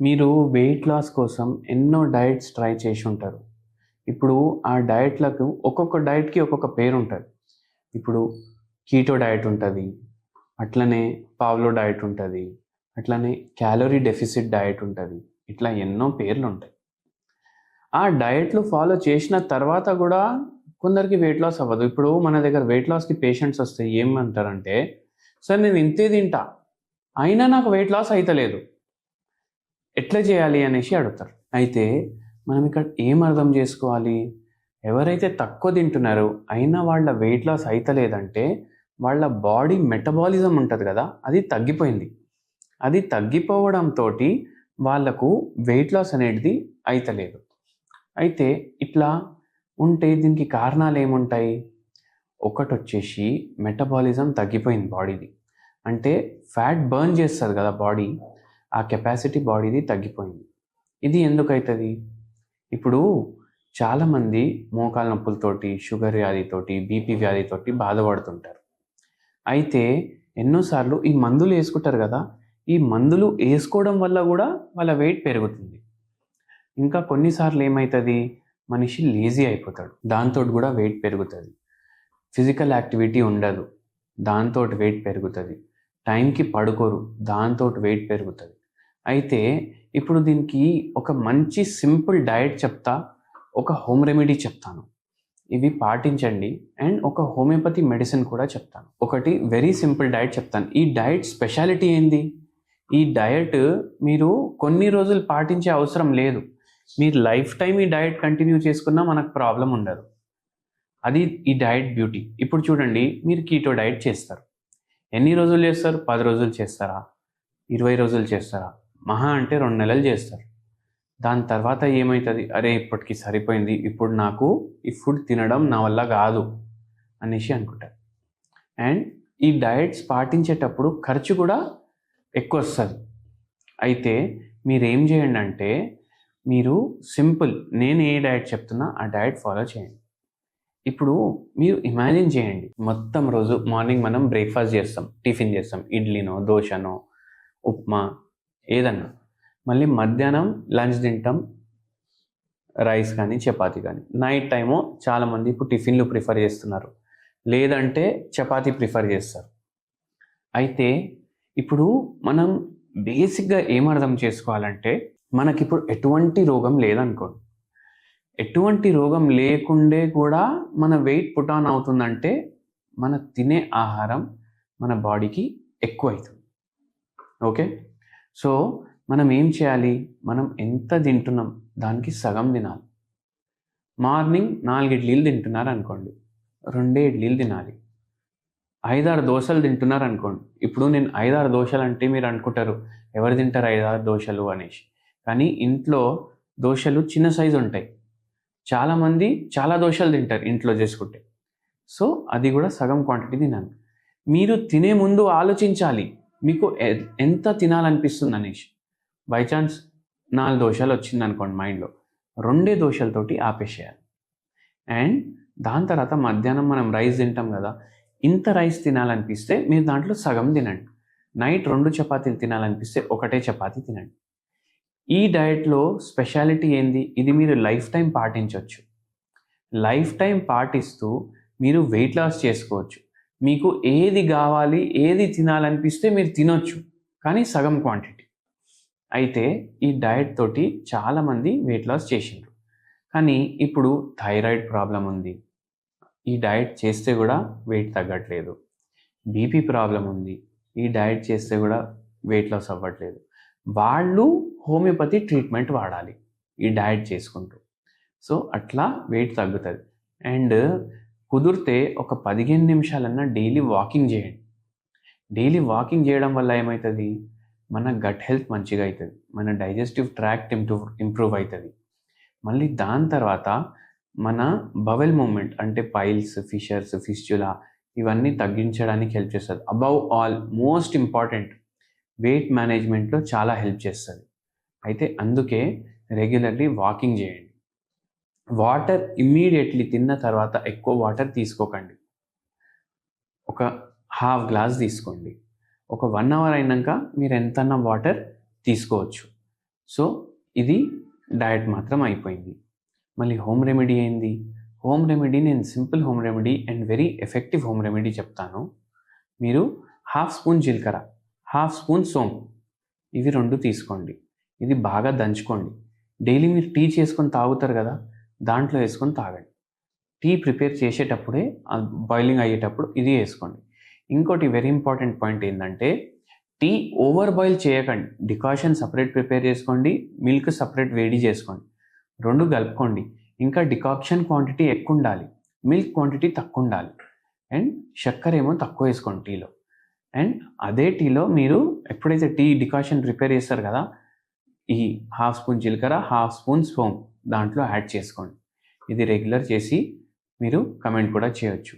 మీరు weight loss కోసం ఎన్నో డయట్స్ ట్రై చేసి ఉంటారు. ఇప్పుడు ఆ డయట్లకు ఒక్కొక్క డయట్కి ఒక్కొక్క పేరు ఉంటుంది. ఇప్పుడు కీటో డయట్ ఉంటుంది అట్లనే పావ్లో డయట్ ఉంటుంది అట్లనే క్యాలరీ డెఫిసిట్ డయట్ ఉంటుంది ఇట్లా ఎన్నో పేర్లు ఉంటాయి. ఆ డయట్లు ఫాలో చేసిన తర్వాత కూడా కొందరికి వెయిట్ లాస్ అవ్వదు. ఇప్పుడు మన దగ్గర వెయిట్ లాస్కి పేషెంట్స్ వస్తే ఏమంటారంటే సార్ నేను ఇంతే తింటా అయినా నాకు వెయిట్ లాస్ అవుతలేదు ఎట్లా చేయాలి అనేసి అడుగుతారు. అయితే మనం ఇక్కడ ఏం అర్థం చేసుకోవాలి? ఎవరైతే తక్కువ తింటున్నారో అయినా వాళ్ళ వెయిట్ లాస్ అయితలేదంటే వాళ్ళ బాడీ మెటబాలిజం ఉంటుంది కదా అది తగ్గిపోయింది. అది తగ్గిపోవడంతో వాళ్ళకు వెయిట్ లాస్ అనేది అయితలేదు. అయితే ఇట్లా ఉంటే దీనికి కారణాలు ఏముంటాయి? ఒకటి వచ్చేసి మెటబాలిజం తగ్గిపోయింది బాడీది అంటే ఫ్యాట్ బర్న్ చేస్తుంది కదా బాడీ ఆ కెపాసిటీ బాడీది తగ్గిపోయింది. ఇది ఎందుకు అవుతుంది ఇప్పుడు చాలామంది మోకాల నొప్పులతోటి షుగర్ వ్యాధితోటి బీపీ వ్యాధితోటి బాధపడుతుంటారు. అయితే ఎన్నోసార్లు ఈ మందులు వేసుకుంటారు కదా ఈ మందులు వేసుకోవడం వల్ల కూడా వాళ్ళ వెయిట్ పెరుగుతుంది. ఇంకా కొన్నిసార్లు ఏమవుతుంది మనిషి లేజీ అయిపోతాడు. దాంతో కూడా వెయిట్ పెరుగుతుంది. ఫిజికల్ యాక్టివిటీ ఉండదు. దాంతో వెయిట్ పెరుగుతుంది. టైంకి పడుకోరు. దాంతో వెయిట్ పెరుగుతుంది. అయితే ఇప్పుడు దీనికి ఒక మంచి సింపుల్ డయట్ చెప్తా ఒక హోమ్ రెమెడీ చెప్తాను. ఇవి పాటించండి అండ్ ఒక హోమియోపతి మెడిసిన్ కూడా చెప్తాను. ఒకటి వెరీ సింపుల్ డయట్ చెప్తాను. ఈ డయట్ స్పెషాలిటీ ఏంది? ఈ డయట్ మీరు కొన్ని రోజులు పాటించే అవసరం లేదు. మీరు లైఫ్ టైం ఈ డయట్ కంటిన్యూ చేసుకున్నా మనకు ప్రాబ్లం ఉండదు. అది ఈ డయట్ బ్యూటీ. ఇప్పుడు చూడండి మీరు కీటో డయట్ చేస్తారు. ఎన్ని రోజులు చేస్తారు? పది రోజులు చేస్తారా? ఇరవై రోజులు చేస్తారా? మహా అంటే రెండు నెలలు చేస్తారు. దాని తర్వాత ఏమవుతుంది అరే ఇప్పటికి సరిపోయింది. ఇప్పుడు నాకు ఈ ఫుడ్ తినడం నా వల్ల కాదు అనేసి అనుకుంటారు. అండ్ ఈ డయట్స్ పాటించేటప్పుడు ఖర్చు కూడా ఎక్కువ వస్తుంది. అయితే మీరేం చేయండి అంటే మీరు సింపుల్ నేను ఏ డయట్ చెప్తున్నా ఆ డయట్ ఫాలో చేయండి. ఇప్పుడు మీరు ఇమాజిన్ చేయండి. మొత్తం రోజు మార్నింగ్ మనం బ్రేక్ఫాస్ట్ చేస్తాం టిఫిన్ చేస్తాం. ఇడ్లీనో దోశనో ఉప్మా ఏదన్నా. మళ్ళీ మధ్యాహ్నం లంచ్ తింటాం రైస్ కానీ చపాతీ కానీ. నైట్ టైము చాలామంది ఇప్పుడు టిఫిన్లు ప్రిఫర్ చేస్తున్నారు. లేదంటే చపాతీ ప్రిఫర్ చేస్తారు. అయితే ఇప్పుడు మనం బేసిక్గా ఏమర్థం చేసుకోవాలంటే మనకిప్పుడు ఎటువంటి రోగం లేదనుకోండి. ఎటువంటి రోగం లేకుండే కూడా మన వెయిట్ పుట్ ఆన్ అవుతుందంటే మన తినే ఆహారం మన బాడీకి ఎక్కువ అవుతుంది ఓకే? సో మనం ఏం చేయాలి? మనం ఎంత తింటున్నాం? దానికి సగం తినాలి. మార్నింగ్ నాలుగు ఇడ్లీలు తింటున్నారు అనుకోండి రెండే ఇడ్లీలు తినాలి. ఐదారు దోశలు తింటున్నారు అనుకోండి ఇప్పుడు నేను ఐదారు దోశలు అంటే మీరు అనుకుంటారు ఎవరు తింటారు ఐదారు దోశలు అనేసి. కానీ ఇంట్లో దోశలు చిన్న సైజు ఉంటాయి. చాలామంది చాలా దోశలు తింటారు ఇంట్లో చేసుకుంటే. సో అది కూడా సగం క్వాంటిటీ తినాలి. మీరు తినే ముందు ఆలోచించాలి. మీకు ఎ- ఎంత తినాలనిపిస్తుంది అనేసి బై ఛాన్స్ నాలుగు దోశలు వచ్చింది అనుకోండి మైండ్లో. రెండే దోశలతోటి ఆపేసేయాలి. అండ్ దాని తర్వాత మధ్యాహ్నం మనం రైస్ తింటాం కదా ఇంత రైస్ తినాలనిపిస్తే మీరు దాంట్లో సగం తినండి. నైట్ రెండు చపాతీలు తినాలనిపిస్తే ఒకటే చపాతీ తినండి. ఈ డయట్లో స్పెషాలిటీ ఏంది? ఇది మీరు లైఫ్ టైం పాటించవచ్చు లైఫ్ టైం పాటిస్తూ మీరు వెయిట్ లాస్ చేసుకోవచ్చు. మీకు ఏది కావాలి ఏది తినాలనిపిస్తే మీరు తినొచ్చు కానీ సగం క్వాంటిటీ అయితే ఈ డయట్ తోటి చాలామంది వెయిట్ లాస్ చేసిండ్రు. కానీ ఇప్పుడు థైరాయిడ్ ప్రాబ్లం ఉంది. ఈ డయట్ చేస్తే కూడా వెయిట్ తగ్గట్లేదు. బీపీ ప్రాబ్లం ఉంది. ఈ డయట్ చేస్తే కూడా వెయిట్ లాస్ అవ్వట్లేదు. వాళ్ళు హోమియోపతి ట్రీట్మెంట్ వాడాలి. ఈ డయట్ చేసుకుంటూ. సో అట్లా వెయిట్ తగ్గుతుంది. అండ్ కుదిరితే ఒక పదిహేను నిమిషాలన్నా డైలీ వాకింగ్ చేయండి. డైలీ వాకింగ్ చేయడం వల్ల ఏమవుతుంది మన గట్ హెల్త్ మంచిగా అవుతుంది మన డైజెస్టివ్ ట్రాక్ట్ ఇంప్రూవ్ ఇంప్రూవ్ అవుతుంది మళ్ళీ దాని తర్వాత మన బవెల్ మూమెంట్ అంటే పైల్స్ ఫిషర్స్ ఫిస్చులా ఇవన్నీ తగ్గించడానికి హెల్ప్ చేస్తుంది. Above all most important weight మేనేజ్మెంట్లో చాలా హెల్ప్ చేస్తుంది. అయితే అందుకే రెగ్యులర్లీ వాకింగ్ చేయండి. వాటర్ ఇమ్మీడియట్లీ తిన్న తర్వాత ఎక్కువ వాటర్ తీసుకోకండి. ఒక హాఫ్ గ్లాస్ తీసుకోండి. ఒక వన్ అవర్ అయినాక మీరు ఎంతన్నా వాటర్ తీసుకోవచ్చు. సో ఇది డయట్ మాత్రం అయిపోయింది. మళ్ళీ హోమ్ రెమెడీ ఏంది? హోమ్ రెమెడీ నేను simple home remedy and very effective home remedy చెప్తాను. మీరు హాఫ్ స్పూన్ జీలకర్ర హాఫ్ స్పూన్ సోంపు ఇవి రెండు తీసుకోండి. ఇది బాగా దంచుకోండి. డైలీ మీరు టీ చేసుకొని తాగుతారు కదా దాంట్లో వేసుకొని తాగండి. టీ ప్రిపేర్ చేసేటప్పుడే బాయిలింగ్ అయ్యేటప్పుడు ఇది వేసుకోండి. ఇంకోటి వెరీ ఇంపార్టెంట్ పాయింట్ ఏంటంటే టీ ఓవర్ బాయిల్ చేయకండి. డికాషన్ సపరేట్ ప్రిపేర్ చేసుకోండి మిల్క్ సపరేట్ వేడి చేసుకోండి. రెండు కలుపుకోండి. ఇంకా డికాక్షన్ క్వాంటిటీ ఎక్కువ ఉండాలి మిల్క్ క్వాంటిటీ తక్కువ ఉండాలి అండ్ చక్కెర ఏమో తక్కువ వేసుకోండి టీలో. అండ్ అదే టీలో మీరు ఎప్పుడైతే టీ డికాషన్ ప్రిపేర్ చేస్తారు కదా ఈ హాఫ్ స్పూన్ జీలకర్ర హాఫ్ స్పూన్ సోంపు. దాంట్లో యాడ్ చేసుకోండి. ఇది రెగ్యులర్ చేసి మీరు కమెంట్ కూడా చేయొచ్చు.